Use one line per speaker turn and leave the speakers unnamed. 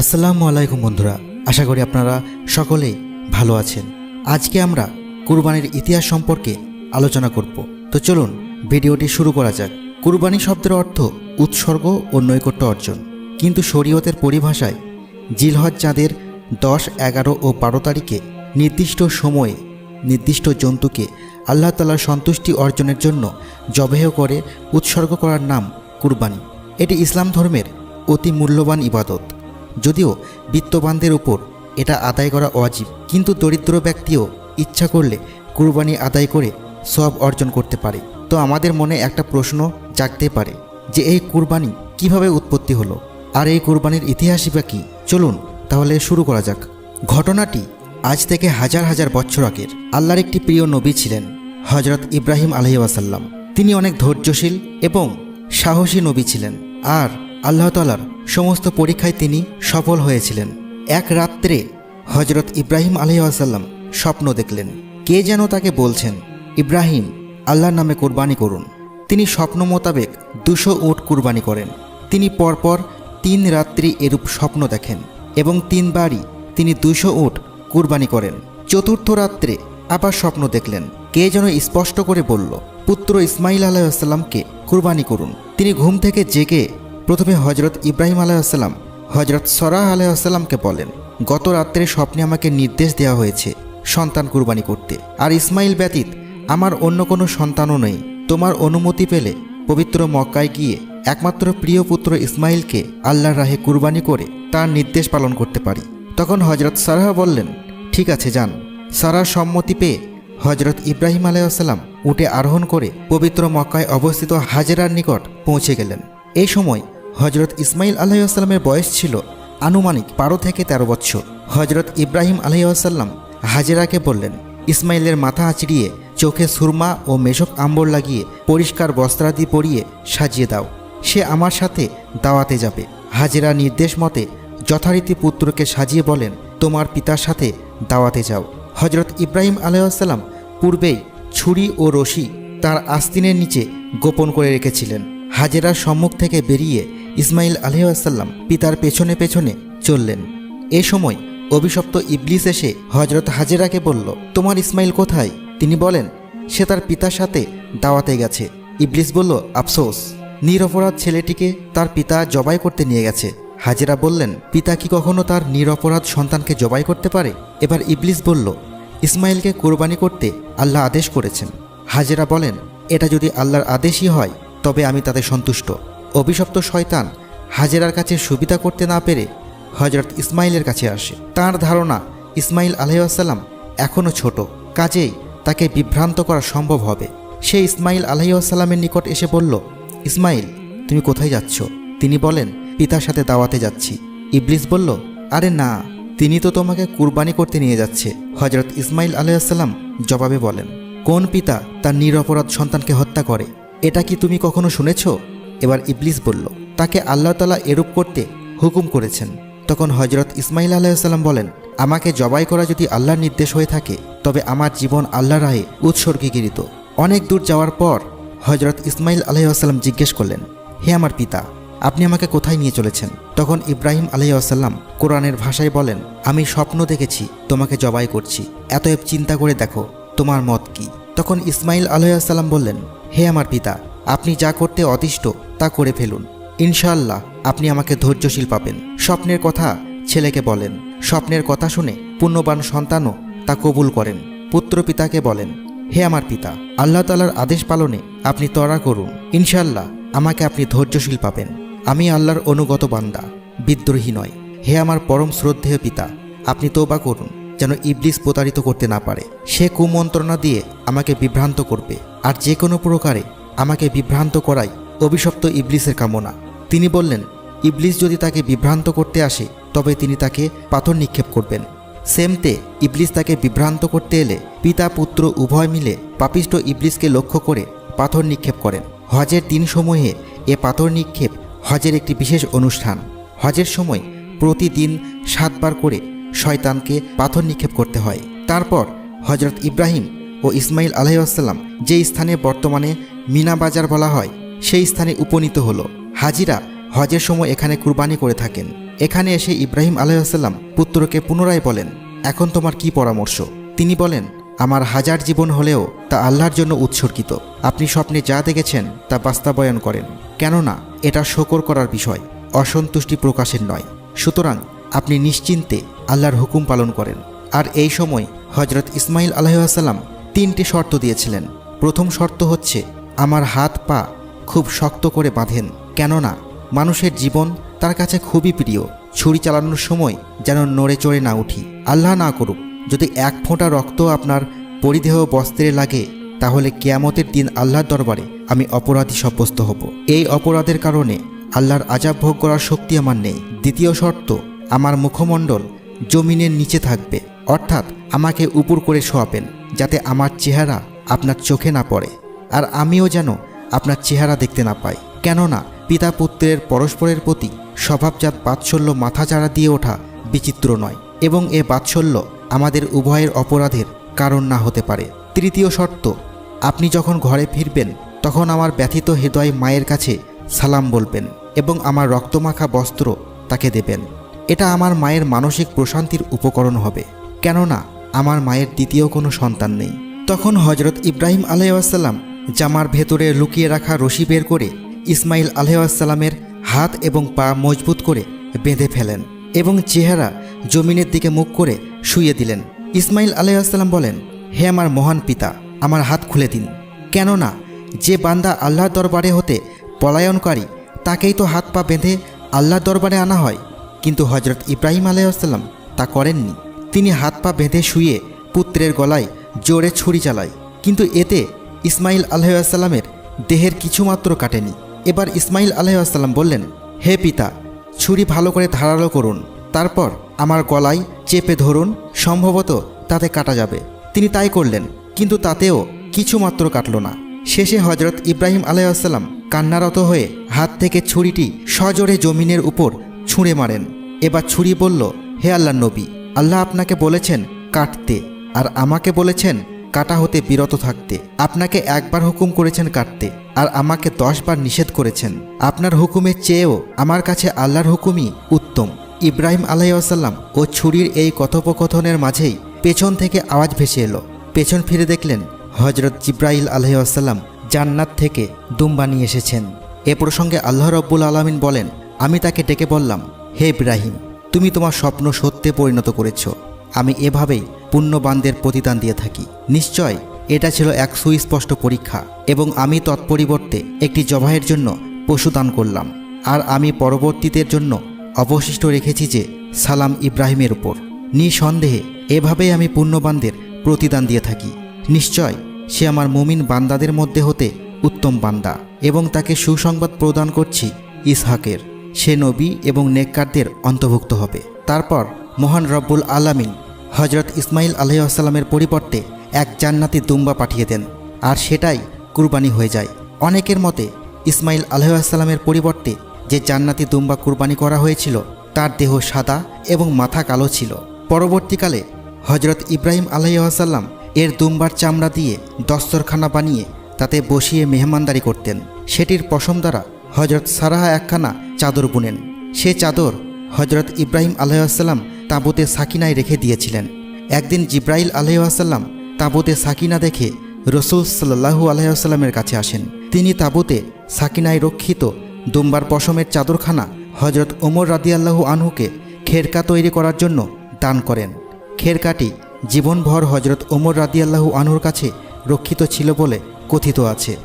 আসসালামু আলাইকুম বন্ধুরা, আশা করি আপনারা সকলেই ভালো আছেন। আজকে আমরা কুরবানির ইতিহাস সম্পর্কে আলোচনা করব। তো চলুন, ভিডিওটি শুরু করা যাক। কুরবানি শব্দের অর্থ উৎসর্গ ও নৈকট্য অর্জন। কিন্তু শরীয়তের পরিভাষায় জিলহজ চাঁদের দশ, এগারো ও বারো তারিখে নির্দিষ্ট সময়ে নির্দিষ্ট জন্তুকে আল্লাহ তালার সন্তুষ্টি অর্জনের জন্য জবেহ করে উৎসর্গ করার নাম কুরবানি। এটি ইসলাম ধর্মের অতি মূল্যবান ইবাদত। যদিও বিত্তবানদের উপর এটা আদায় করা অজীব, কিন্তু দরিদ্র ব্যক্তিও ইচ্ছা করলে কুরবানি আদায় করে সব অর্জন করতে পারে। তো আমাদের মনে একটা প্রশ্ন জাগতে পারে যে এই কুরবানি কীভাবে উৎপত্তি হলো? আর এই কুরবানির ইতিহাসই বা কী? চলুন তাহলে শুরু করা যাক। ঘটনাটি আজ থেকে হাজার হাজার বছর আগের। আল্লাহর একটি প্রিয় নবী ছিলেন হজরত ইব্রাহিম আলহিউসাল্লাম তিনি অনেক ধৈর্যশীল এবং সাহসী নবী ছিলেন। আর আল্লাহ তালার সমস্ত পরীক্ষায় তিনি সফল হয়েছিলেন। এক রাত্রে হজরত ইব্রাহিম আলহিউসাল্লাম স্বপ্ন দেখলেন, কে যেন তাকে বলছেন, ইব্রাহিম, আল্লাহর নামে কোরবানি করুন। তিনি স্বপ্ন মোতাবেক দুশো উট কুরবানি করেন। তিনি পরপর তিন রাত্রি এরূপ স্বপ্ন দেখেন এবং তিনবারই তিনি দুশো উট কুরবানি করেন। চতুর্থ রাত্রে আবার স্বপ্ন দেখলেন, কে যেন স্পষ্ট করে বলল, পুত্র ইসমাইল আলাইসাল্লামকে কুরবানি করুন। তিনি ঘুম থেকে জেগে প্রথমে হজরত ইব্রাহিম আলাইসাল্লাম হজরত সরাহ আলাইসাল্লামকে বলেন, গত রাত্রে স্বপ্নে আমাকে নির্দেশ দেওয়া হয়েছে সন্তান কুরবানি করতে। আর ইসমাইল ব্যতীত আমার অন্য কোনো সন্তানও নেই। তোমার অনুমতি পেলে পবিত্র মক্কায় গিয়ে একমাত্র প্রিয় পুত্র ইসমাইলকে আল্লাহর রাহে কুরবানি করে তার নির্দেশ পালন করতে পারি। তখন হজরত সারাহ বললেন, ঠিক আছে, যান। সারার সম্মতি পেয়ে হজরত ইব্রাহিম আলাইসাল্লাম উঠে আরোহণ করে পবিত্র মক্কায় অবস্থিত হাজেরার নিকট পৌঁছে গেলেন। এই সময় হজরত ইসমাইল আলাইসাল্লামের বয়স ছিল আনুমানিক বারো থেকে ১৩ বৎসর হজরত ইব্রাহিম আলাইসাল্লাম হাজেরাকে বললেন ইসমাইলের মাথা আঁচড়িয়ে চোখে সুরমা ও মেশক আম্বর লাগিয়ে পরিষ্কার বস্ত্রাদি পরিয়ে সাজিয়ে দাও। সে আমার সাথে দাওয়াতে যাবে। হাজেরা নির্দেশ মতে যথারীতি পুত্রকে সাজিয়ে বলেন, তোমার পিতার সাথে দাওয়াতে যাও। হজরত ইব্রাহিম আলাইসাল্লাম পূর্বেই ছুরি ও রশি তার আস্তিনের নিচে গোপন করে রেখেছিলেন। হাজেরার সম্মুখ থেকে বেরিয়ে ইসমাইল আলহাসাল্লাম পিতার পেছনে পেছনে চললেন। এ সময় অভিশপ্ত ইবলিস এসে হজরত হাজেরাকে বলল, তোমার ইসমাইল কোথায়? তিনি বলেন, সে তার পিতার সাথে দাওয়াতে গেছে। ইবলিস বলল, আফসোস, নিরপরাধ ছেলেটিকে তার পিতা জবাই করতে নিয়ে গেছে। হাজেরা বললেন, পিতা কি কখনো তার নিরপরাধ সন্তানকে জবাই করতে পারে? এবার ইবলিস বলল, ইসমাইলকে কোরবানি করতে আল্লাহ আদেশ করেছেন। হাজেরা বলেন, এটা যদি আল্লাহর আদেশই হয়, তবে আমি তাতে সন্তুষ্ট। অভিশপ্ত শয়তান হাজেরার কাছে সুবিধা করতে না পেরে হজরত ইসমাইলের কাছে আসে। তার ধারণা ইসমাইল আলহিউসাল্লাম এখনও ছোট। কাজেই তাকে বিভ্রান্ত করা সম্ভব হবে। সে ইসমাইল আলহিউসাল্লামের নিকট এসে বলল ইসমাইল তুমি কোথায় যাচ্ছ? তিনি বলেন, পিতার সাথে দাওয়াতে যাচ্ছি। ইবলিস বলল, আরে না, তিনি তো তোমাকে কুরবানি করতে নিয়ে যাচ্ছে। হজরত ইসমাইল আলাইসাল্লাম জবাবে বলেন, কোন পিতা তার নিরপরাধ সন্তানকে হত্যা করে? এটা কি তুমি কখনো শুনেছ? এবার ইবলিস বলল, তাকে আল্লাহ তালা এরূপ করতে হুকুম করেছেন। তখন হজরত ইসমাইল আলাইসাল্লাম বলেন, আমাকে জবাই করা যদি আল্লাহর নির্দেশ হয়ে থাকে, তবে আমার জীবন আল্লাহ রাহে উৎসর্গীকৃত। অনেক দূর যাওয়ার পর হজরত ইসমাইল আলাইসাল্লাম জিজ্ঞেস করলেন, হে আমার পিতা, আপনি আমাকে কোথায় নিয়ে চলেছেন? তখন ইব্রাহিম আলাইসাল্লাম কোরআনের ভাষায় বলেন, আমি স্বপ্ন দেখেছি, তোমাকে জবাই করছি। এতএব চিন্তা করে দেখো, তোমার মত কি? তখন ইসমাইল আলাইসাল্লাম বললেন, হে আমার পিতা আপনি যা করতে অতিষ্ঠ, তা করে ফেলুন। ইনশাআল্লাহ, আপনি আমাকে ধৈর্যশীল পাবেন। স্বপ্নের কথা ছেলেকে বলেন। স্বপ্নের কথা শুনে পুণ্যবান সন্তানও তা কবুল করেন। পুত্র পিতাকে বলেন, হে আমার পিতা, আল্লাহ তালার আদেশ পালনে আপনি তরা করুন। ইনশাল্লাহ আমাকে আপনি ধৈর্যশীল পাবেন। আমি আল্লাহর অনুগত বান্দা, বিদ্রোহী নয়। হে আমার পরম শ্রদ্ধেয় পিতা, আপনি তৌবা করুন, যেন ইবলিস প্রতারিত করতে না পারে। সে কুমন্ত্রণা দিয়ে আমাকে বিভ্রান্ত করবে। আর যে কোনো প্রকারে আমাকে বিভ্রান্ত করাই অভিশপ্ত ইবলিসের কামনা। তিনি বললেন, ইবলিস যদি তাকে বিভ্রান্ত করতে আসে, তবে তিনি তাকে পাথর নিক্ষেপ করবেন। সেমতে ইবলিস তাকে বিভ্রান্ত করতে এলে পিতা, পুত্র, উভয় মিলে পাপিষ্ট ইবলিসকে লক্ষ্য করে পাথর নিক্ষেপ করেন। হজের দিনসমূহে এ পাথর নিক্ষেপ হজের একটি বিশেষ অনুষ্ঠান। হজের সময় প্রতিদিন সাতবার করে শয়তানকে পাথর নিক্ষেপ করতে হয়। তারপর হজরত ইব্রাহিম ও ইসমাইল আলহাম যে স্থানে বর্তমানে মিনা বাজার বলা হয়, সেই স্থানে উপনীত হলো। হাজিরা হজের সময় এখানে কুরবানি করে থাকেন। এখানে এসে ইব্রাহিম আলাইসাল্লাম পুত্রকে পুনরায় বলেন, এখন তোমার কি পরামর্শ? তিনি বলেন, আমার হাজার জীবন হলেও তা আল্লাহর জন্য উৎসর্গিত। আপনি স্বপ্নে যা দেখেছেন তা বাস্তবায়ন করেন। কেননা এটা শকর করার বিষয়, অসন্তুষ্টি প্রকাশের নয়। সুতরাং আপনি নিশ্চিন্তে আল্লাহর হুকুম পালন করেন। আর এই সময় হজরত ইসমাইল আলহাসাল্লাম তিনটি শর্ত দিয়েছিলেন। প্রথম শর্ত হচ্ছে, আমার হাত পা খুব শক্ত করে বাঁধেন, কেননা মানুষের জীবন তার কাছে খুবই প্রিয়। ছুরি চালানোর সময় যেন নড়ে চড়ে না উঠি। আল্লাহ না করুক, যদি এক ফোঁটা রক্ত আপনার পরিদেহ বস্ত্রে লাগে, তাহলে কেয়ামতের দিন আল্লাহর দরবারে আমি অপরাধী সাব্যস্ত হব। এই অপরাধের কারণে আল্লাহর আজাব ভোগ করার শক্তি আমার নেই। দ্বিতীয় শর্ত, আমার মুখমণ্ডল জমিনের নিচে থাকবে। অর্থাৎ আমাকে উপর করে শোয়াবেন। যাতে আমার চেহারা আপনার চোখে না পড়ে আর আমিও যেন আপনার চেহারা দেখতে না পাই। কেননা পিতা পুত্রের পরস্পরের প্রতি স্বভাবজাত বাৎসল্য মাথা চাড়া দিয়ে ওঠা বিচিত্র নয় এবং এ বাৎসল্য আমাদের উভয়ের অপরাধের কারণ না হতে পারে। তৃতীয় শর্ত, আপনি যখন ঘরে ফিরবেন, তখন আমার ব্যথিত হৃদয় মায়ের কাছে সালাম বলবেন এবং আমার রক্তমাখা বস্ত্র তাকে দেবেন। এটা আমার মায়ের মানসিক প্রশান্তির উপকরণ হবে। কেননা আমার মায়ের দ্বিতীয় কোনো সন্তান নেই। তখন হজরত ইব্রাহিম আলহাসাল্লাম জামার ভেতরে লুকিয়ে রাখা রশি বের করে ইসমাইল আলহাসাল্লামের হাত এবং পা মজবুত করে বেঁধে ফেলেন এবং চেহারা জমিনের দিকে মুখ করে শুয়ে দিলেন। ইসমাইল আলহাসাল্লাম বলেন, হে আমার মহান পিতা, আমার হাত খুলে দিন। কেননা যে বান্দা আল্লাহর দরবারে হতে পলায়নকারী, তাকেই তো হাত পা বেঁধে আল্লাহর দরবারে আনা হয়। কিন্তু হজরত ইব্রাহিম আলাইসাল্লাম তা করেননি। তিনি হাত পা বেঁধে শুয়ে পুত্রের গলায় জোরে ছুরি চালায়। কিন্তু এতে ইসমাইল আলহাসাল্লামের দেহের কিছুমাত্র কাটেনি। এবার ইসমাইল আলহাসাল্লাম বললেন, হে পিতা, ছুরি ভালো করে ধারালো করুন। তারপর আমার গলায় চেপে ধরুন, সম্ভবত তাতে কাটা যাবে। তিনি তাই করলেন, কিন্তু তাতেও কিছুমাত্র কাটল না। শেষে হজরত ইব্রাহিম আলাইসাল্লাম কান্নারত হয়ে হাত থেকে ছুরিটি সজোরে জমিনের উপর ছুঁড়ে মারেন। এবার ছুরি বলল, হে আল্লাহ নবী আল্লাহ আপনাকে বলেছেন, কাটতে। আর আমাকে বলেছেন, কাটা হতে বিরত থাকতে। আপনাকে একবার হুকুম করেছেন কাটতে, আর আমাকে দশবার নিষেধ করেছেন। আপনার হুকুমের চেয়েও আমার কাছে আল্লাহর হুকুমই উত্তম। ইব্রাহিম আলাইসাল্লাম ও ছুরির এই কথোপকথনের মাঝেই পেছন থেকে আওয়াজ ভেসে এলো। পেছন ফিরে দেখলেন হজরত জিব্রাইল আলহাসাল্লাম জান্নাত থেকে দুম্বা নিয়ে এসেছেন। এ প্রসঙ্গে আল্লাহ রব্বুল আলমিন বলেন, আমি তাকে ডেকে বললাম, হে ইব্রাহিম তুমি তোমার স্বপ্ন সত্যে পরিণত করেছ। আমি এভাবেই পুণ্যবানদের প্রতিদান দিয়ে থাকি। নিশ্চয়, এটা ছিল এক সুস্পষ্ট পরীক্ষা, এবং আমি তৎপরিবর্তে একটি জবাহের জন্য পশু দান করলাম। আর আমি পরবর্তীদের জন্য অবশিষ্ট রেখেছি যে, সালাম ইব্রাহিমের উপর। নিঃসন্দেহে, এভাবেই আমি পুণ্যবানদের প্রতিদান দিয়ে থাকি। নিশ্চয়, সে আমার মুমিন বান্দাদের মধ্যে হতে উত্তম বান্দা, এবং তাকে সুসংবাদ প্রদান করছি ইসহাকের। সে নবী এবং নেককারদের অন্তর্ভুক্ত হবে। তারপর মহান রব্বুল আলামিন হজরত ইসমাইল আলহামের পরিবর্তে এক জান্নাতি দুম্বা পাঠিয়ে দেন, আর সেটাই কুরবানি হয়ে যায়। অনেকের মতে ইসমাইল আলহামের পরিবর্তে যে জান্নাতি দুম্বা কুরবানি করা হয়েছিল, তার দেহ সাদা এবং মাথা কালো ছিল। পরবর্তীকালে হজরত ইব্রাহিম আলহাসাল্লাম এর দুম্বার চামড়া দিয়ে দস্তরখানা বানিয়ে তাতে বসিয়ে মেহমানদারি করতেন। সেটির পশম দ্বারা হজরত সারাহা একখানা চাদর বুনেন। সে চাদর হজরত ইব্রাহিম আলহাসাল্লাম তাঁবুতে সাকিনায় রেখে দিয়েছিলেন। একদিন জিব্রাইল আলহাসাল্লাম তাঁবুতে সাকিনা দেখে রসুল সাল্লাহু আলহাসাল্লামের কাছে আসেন। তিনি তাঁবুতে সাকিনায় রক্ষিত দুম্বার পশমের চাদরখানা হজরত ওমর রাদিয়াল্লাহু আনহুকে খেরকা তৈরি করার জন্য দান করেন। খেরকাটি জীবনভর হজরত ওমর রাদিয়াল্লাহু আনহুর কাছে রক্ষিত ছিল বলে কথিত আছে।